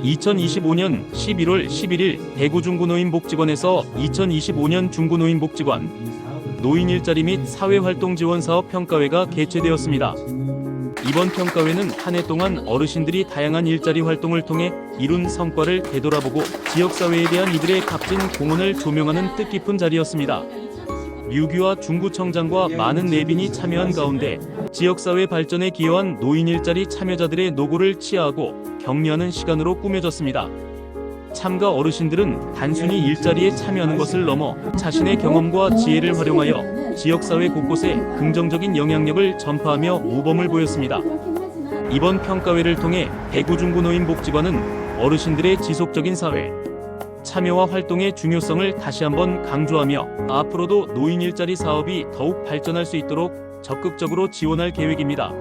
2025년 11월 11일 대구 중구노인복지관에서 2025년 중구노인복지관 노인 일자리 및 사회활동 지원 사업 평가회가 개최되었습니다. 이번 평가회는 한 해 동안 어르신들이 다양한 일자리 활동을 통해 이룬 성과를 되돌아보고 지역사회에 대한 이들의 값진 공헌을 조명하는 뜻깊은 자리였습니다. 류규와 중구청장과 많은 내빈이 참여한 가운데 지역사회 발전에 기여한 노인 일자리 참여자들의 노고를 치하하고 격려하는 시간으로 꾸며졌습니다. 참가 어르신들은 단순히 일자리에 참여하는 것을 넘어 자신의 경험과 지혜를 활용하여 지역사회 곳곳에 긍정적인 영향력을 전파하며 모범을 보였습니다. 이번 평가회를 통해 대구 중구노인복지관은 어르신들의 지속적인 사회 참여와 활동의 중요성을 다시 한번 강조하며 앞으로도 노인 일자리 사업이 더욱 발전할 수 있도록 적극적으로 지원할 계획입니다.